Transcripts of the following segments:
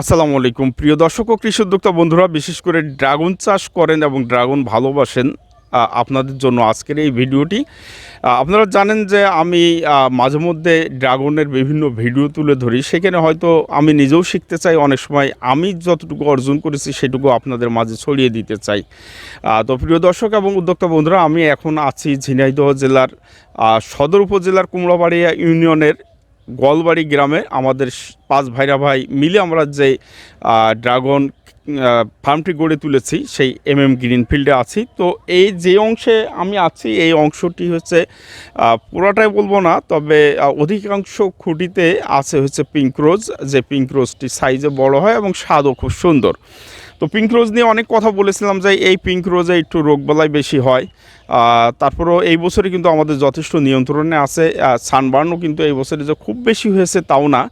আসসালামু আলাইকুম। প্রিয় দর্শক ও কৃষি উদ্যোক্তা বন্ধুরা, বিশেষ করে ড্রাগন চাষ করেন এবং ড্রাগন ভালোবাসেন আপনাদের জন্য আজকের এই ভিডিওটি। আপনারা জানেন যে আমি মাঝে মধ্যে ড্রাগনের বিভিন্ন ভিডিও তুলে ধরি। সেখানে হয়তো আমি নিজেও শিখতে চাই, অনেক সময় আমি যতটুকু অর্জন করেছি সেটুকু আপনাদের মাঝে ছড়িয়ে দিতে চাই। তো প্রিয় দর্শক এবং উদ্যোক্তা বন্ধুরা, আমি এখন আছি ঝিনাইদহ জেলার সদর উপজেলার কুমড়াবাড়িয়া ইউনিয়নের গোয়ালবাড়ি গ্রামে আমাদের পাঁচ ভাইরা ভাই মিলে আমরা যে ড্রাগন ফার্মটি গড়ে তুলেছি, সেই এম এম গ্রিন ফিল্ডে আছি। তো এই যে অংশে আমি আছি, এই অংশটি হচ্ছে পুরোটাই বলব না, তবে অধিকাংশ খুঁটিতে আছে হচ্ছে পিঙ্ক রোজ, যে পিঙ্ক রোজটি সাইজে বড় হয় এবং স্বাদও খুব সুন্দর। তো পিঙ্ক রোজ নিয়ে অনেক কথা বলেছিলাম যে এই পিঙ্ক রোজে একটু রোগবালাই বেশি হয়। তারপরেও এই বছরে কিন্তু আমাদের যথেষ্ট নিয়ন্ত্রণে আছে। সানবার্নও কিন্তু এই বছরে যে খুব বেশি হয়েছে তাও না।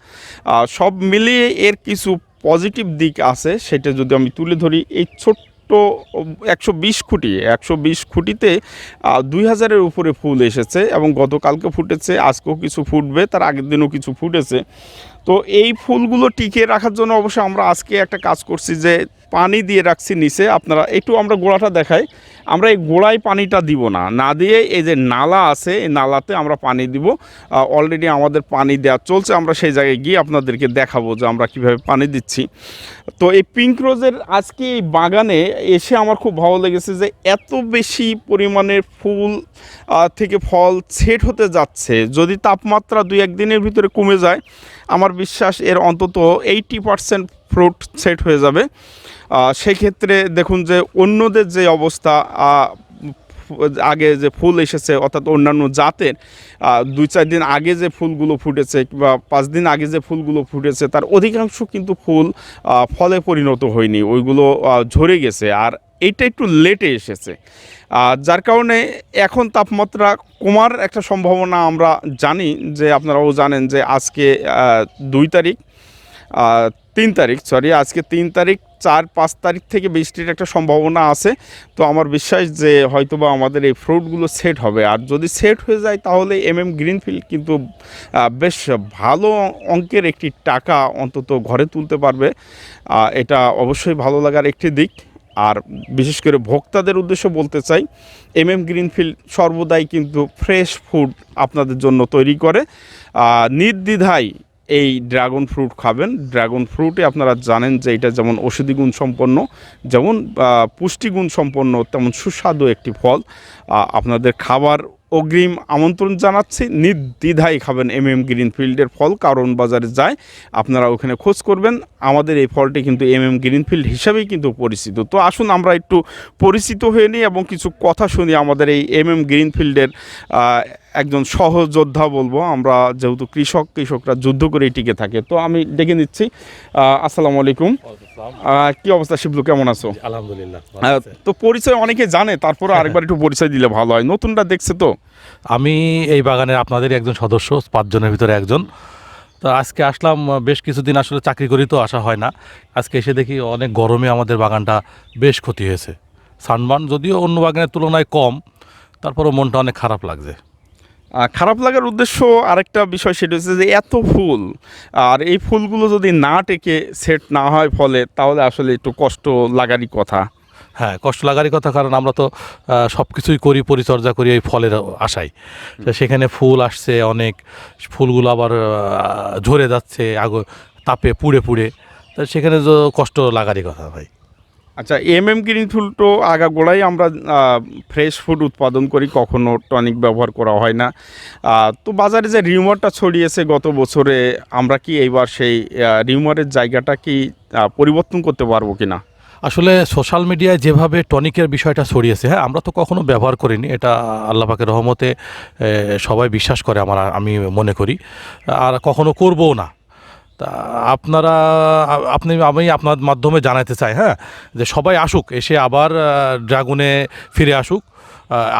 সব মিলিয়ে এর কিছু পজিটিভ দিক আছে, সেটা যদি আমি তুলে ধরি, এই ছোট্ট তো একশো বিশ খুঁটি, একশো বিশ খুঁটিতে দুই হাজারের উপরে ফুল এসেছে এবং গতকালকে ফুটেছে, আজকেও কিছু ফুটবে, তার আগের দিনও কিছু ফুটেছে। তো এই ফুলগুলো টিকিয়ে রাখার জন্য অবশ্যই আমরা আজকে একটা কাজ করছি যে পানি দিয়ে রাখছি নিচে। আপনারা একটু আমরা গোড়াটা দেখাই। আমরা এই গোড়ায় পানিটা দিব না। না দিয়ে এই যে নালা আছে, এই নালাতে আমরা পানি দিব। অলরেডি আমাদের পানি দেওয়া চলছে। আমরা সেই জায়গায় গিয়ে আপনাদেরকে দেখাবো যে আমরা কীভাবে পানি দিচ্ছি। তো এই পিঙ্ক রোজের আজকে এই বাগানে এসে আমার খুব ভালো লেগেছে যে এত বেশি পরিমাণের ফুল থেকে ফল সেট হতে যাচ্ছে। যদি তাপমাত্রা দুই একদিনের ভিতরে কমে যায় আমার বিশ্বাস এর অন্তত এইটি পারসেন্ট ফ্রুট সেট হয়ে যাবে। সেক্ষেত্রে দেখুন যে অন্যদের যে অবস্থা আগে যে ফুল এসেছে, অর্থাৎ অন্যান্য জাতের দুই চার দিন আগে যে ফুলগুলো ফুটেছে কিংবা পাঁচ দিন আগে যে ফুলগুলো ফুটেছে, তার অধিকাংশ কিন্তু ফুল ফলে পরিণত হয়নি, ওইগুলো ঝরে গেছে। আর এইটা একটু লেটে এসেছে। যার কারণে এখন তাপমাত্রা কমার একটা সম্ভাবনা আমরা জানি যে আপনারাও জানেন যে আজকে দুই তারিখ তিন তারিখ সরি আজকে তিন তারিখ, চার পাঁচ তারিখ থেকে বৃষ্টির একটা সম্ভাবনা আছে। তো আমার বিশ্বাস যে হয়তোবা আমাদের এই ফ্রুটগুলো সেট হবে। আর যদি সেট হয়ে যায় তাহলে এম এম গ্রিনফিল্ড কিন্তু বেশ ভালো অঙ্কের একটি টাকা অন্তত ঘরে তুলতে পারবে। এটা অবশ্যই ভালো লাগার একটি দিক। আর বিশেষ করে ভোক্তাদের উদ্দেশ্য বলতে চাই এম এম গ্রিনফিল্ড সর্বদাই কিন্তু ফ্রেশ ফুড আপনাদের জন্য তৈরি করে। নির্দ্বিধায় এই ড্রাগন ফ্রুট খাবেন। ড্রাগন ফ্রুটে আপনারা জানেন যে এটা যেমন ওষুধি সম্পন্ন, যেমন পুষ্টিগুণ সম্পন্ন, তেমন সুস্বাদু একটি ফল। আপনাদের খাবার অগ্রিম আমন্ত্রণ জানাচ্ছি। নির্দ্বিধায় খাবেন এম এম গ্রিনফিল্ডের ফল, কারণ বাজারে যায়। আপনারা ওখানে খোঁজ করবেন। আমাদের এই ফলটি কিন্তু এম এম গ্রিনফিল্ড হিসাবেই কিন্তু পরিচিত। তো আসুন, আমরা একটু পরিচিত হয়ে নিই এবং কিছু কথা শুনি আমাদের এই এম এম গ্রিনফিল্ডের একজন সহযোদ্ধা বলব। আমরা যেহেতু কৃষক, কৃষকরা যুদ্ধ করে টিকে থাকে। তো আমি ডেকে নিচ্ছি। আসসালামু আলাইকুম। কি অবস্থা শিবলু কেমন আছো? আলহামদুলিল্লাহ তো পরিচয় অনেকে জানে তারপরে আরেকবার একটু পরিচয় দিলে ভালো হয়। নতুনটা দেখছে তো? আমি এই বাগানের আপনাদের একজন সদস্য পাঁচজনের ভিতরে একজন। তো আজকে আসলাম বেশ কিছুদিন আসলে চাকরি করি তো আসা হয় না। আজকে এসে দেখি অনেক গরমে আমাদের বাগানটা বেশ ক্ষতি হয়েছে। সানবার্ন যদিও অন্য বাগানের তুলনায় কম তারপরও মনটা অনেক খারাপ লাগছে। খারাপ লাগার উদ্দেশ্য আরেকটা বিষয় সেটা হচ্ছে যে এত ফুল আর এই ফুলগুলো যদি না টেকে সেট না হয় ফলে তাহলে আসলে একটু কষ্ট লাগারই কথা। হ্যাঁ কষ্ট লাগারই কথা কারণ আমরা তো সব কিছুই করি পরিচর্যা করি এই ফলের আশায়। তো সেখানে ফুল আসছে অনেক ফুলগুলো আবার ঝরে যাচ্ছে আগ তাপে পুড়ে পুড়ে। তো সেখানে তো কষ্ট লাগারই কথা ভাই। আচ্ছা এম এম গ্রিন ফুল তো আগাগোড়াই আমরা ফ্রেশ ফুড উৎপাদন করি, কখনো টনিক ব্যবহার করা হয় না। তো বাজারে যে রিউমারটা ছড়িয়েছে গত বছরে, আমরা কি এইবার সেই রিউমারের জায়গাটা কি পরিবর্তন করতে পারব কি না আসলে সোশ্যাল মিডিয়ায় যেভাবে টনিকের বিষয়টা ছড়িয়েছে হ্যাঁ আমরা তো কখনো ব্যবহার করিনি, এটা আল্লাহ পাকের রহমতে সবাই বিশ্বাস করে, আমার, আমি মনে করি। আর কখনো করবও না। তা আপনারা আপনি, আমি আপনার মাধ্যমে জানাতে চাই হ্যাঁ? যে সবাই আসুক, এসে আবার ড্রাগনে ফিরে আসুক।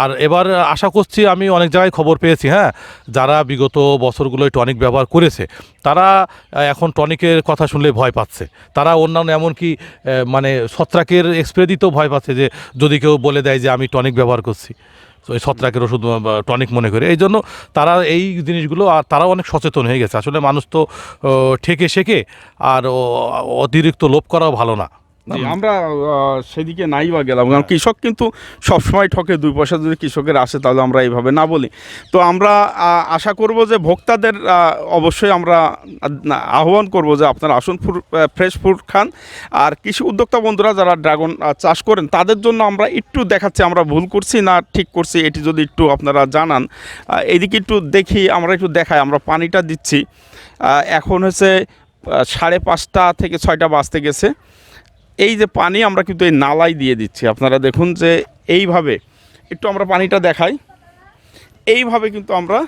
আর এবার আশা করছি আমি অনেক জায়গায় খবর পেয়েছি হ্যাঁ? যারা বিগত বছরগুলোয় টনিক ব্যবহার করেছে, তারা এখন টনিকের কথা শুনলে ভয় পাচ্ছে। তারা অন্যান্য এমনকি মানে ছত্রাকের স্প্রে দিতেও ভয় পাচ্ছে যে, যদি কেউ বলে দেয় যে আমি টনিক ব্যবহার করছি। ওই ছত্রাকের ওষুধ টনিক মনে করে। এই জন্য তারা এই জিনিসগুলো আর তারাও অনেক সচেতন হয়ে গেছে। আসলে মানুষ তো ঠেকে শেখে আর অতিরিক্ত লোভ করাও ভালো না। আমরা সেদিকে নাই বা গেলাম। কারণ কৃষক কিন্তু সবসময় ঠকে, দুই পয়সা যদি কৃষকের আসে তাহলে আমরা এইভাবে না বলি। তো আমরা আশা করব যে ভোক্তাদের অবশ্যই আমরা আহ্বান করব যে আপনারা আসুন ফ্রেশ ফুড খান। আর কৃষি উদ্যোক্তা বন্ধুরা যারা ড্রাগন চাষ করেন, তাদের জন্য আমরা একটু দেখাচ্ছি, আমরা ভুল করছি না ঠিক করছি, এটি যদি একটু আপনারা জানান। এদিকে একটু দেখি, আমরা একটু দেখাই, আমরা পানিটা দিচ্ছি। এখন হচ্ছে সাড়ে পাঁচটা থেকে ছয়টা বাজতে গেছে। এই যে পানি আমরা কিন্তু এই নালাই দিয়ে দিচ্ছি। আপনারা দেখুন যে এইভাবে একটু আমরা পানিটা দেখাই। এইভাবে কিন্তু আমরা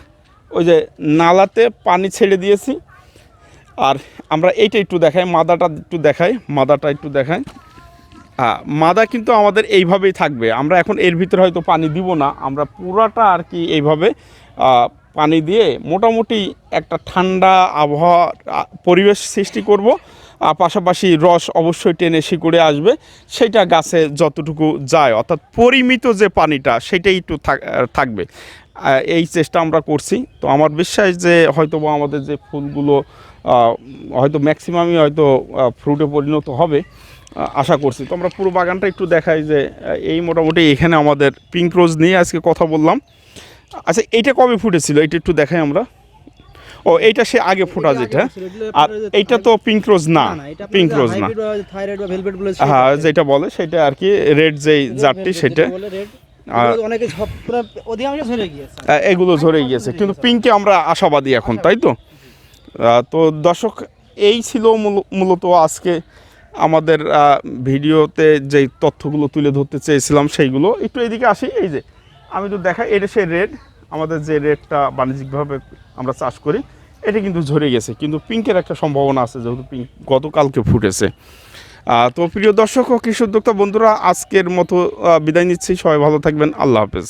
ওই যে নালাতে পানি ছেড়ে দিয়েছি। আর আমরা এইটা একটু দেখাই, মাদাটা একটু দেখাই, মাদাটা একটু দেখাই। হ্যাঁ মাদা কিন্তু আমাদের এইভাবেই থাকবে। আমরা এখন এর ভিতরে হয়তো পানি দিব না। আমরা পুরাটা আর কি এইভাবে পানি দিয়ে মোটামুটি একটা ঠান্ডা আবহাওয়া পরিবেশ সৃষ্টি করব। পাশাপাশি রস অবশ্যই টেনে শিকড়ে আসবে। সেটা গাছে যতটুকু যায়, অর্থাৎ পরিমিত যে পানিটা, সেটাই একটু থাক- থাকবে। এই চেষ্টা আমরা করছি। তো আমার বিশ্বাস যে হয়তো আমাদের যে ফুলগুলো হয়তো ম্যাক্সিমামই হয়তো ফ্রুটে পরিণত হবে আশা করছি। তো আমরা পুরো বাগানটা একটু দেখাই যে এই মোটামুটি এখানে আমাদের পিঙ্ক রোজ নিয়ে আজকে কথা বললাম। আচ্ছা এইটা কবে ফুটেছিল? এটা একটু দেখাই আমরা। ও এইটা সে আগে ফোটা যেটা। আর এইটা তো পিঙ্ক রোজ না পিঙ্ক রোজ না। হ্যাঁ যেটা বলে সেটা আর কি রেড যেই জাতটি সেটা। অনেকে অধিকাংশ ঝরে গিয়েছে। এগুলো ঝরে গিয়েছে কিন্তু পিঙ্কে আমরা আশাবাদী এখন তাই তো? তো দর্শক এই ছিল মূলত আজকে আমাদের ভিডিওতে যে তথ্যগুলো তুলে ধরতে চেয়েছিলাম সেইগুলো। একটু এদিকে আসি এই যে আমি তো দেখাই এটা সে রেড আমাদের যে রেটটা বাণিজ্যিকভাবে আমরা চাষ করি, এটা কিন্তু ঝরে গেছে। কিন্তু পিঙ্কের একটা সম্ভাবনা আছে, যেহেতু পিঙ্ক গতকালকে ফুটেছে। তো প্রিয় দর্শক ও কৃষি উদ্যোক্তা বন্ধুরা, আজকের মতো বিদায় নিচ্ছি। সবাই ভালো থাকবেন। আল্লাহ হাফেজ।